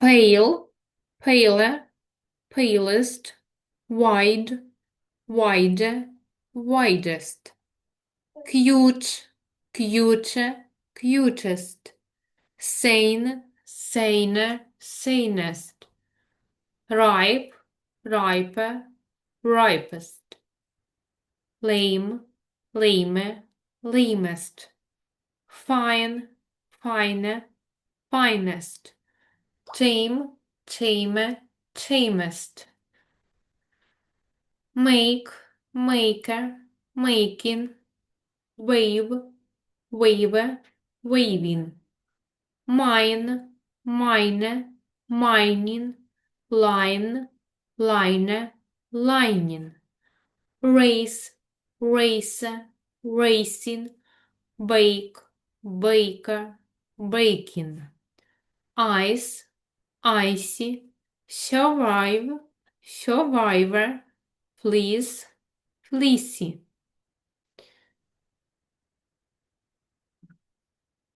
pale, paler, palest, wide, wider, widest, cute, cuter, cutest, sane, saner, sanest, ripe, riper, ripest, lame, lamer, lamest, fine, finer, finest, tame, tamer, tamest, make, maker, making, wave, waver, waving, mine, miner, mining, line, liner, lining, race, racer, racing, bake, baker, baking, ice, icy, survive, survivor, please, fleecy.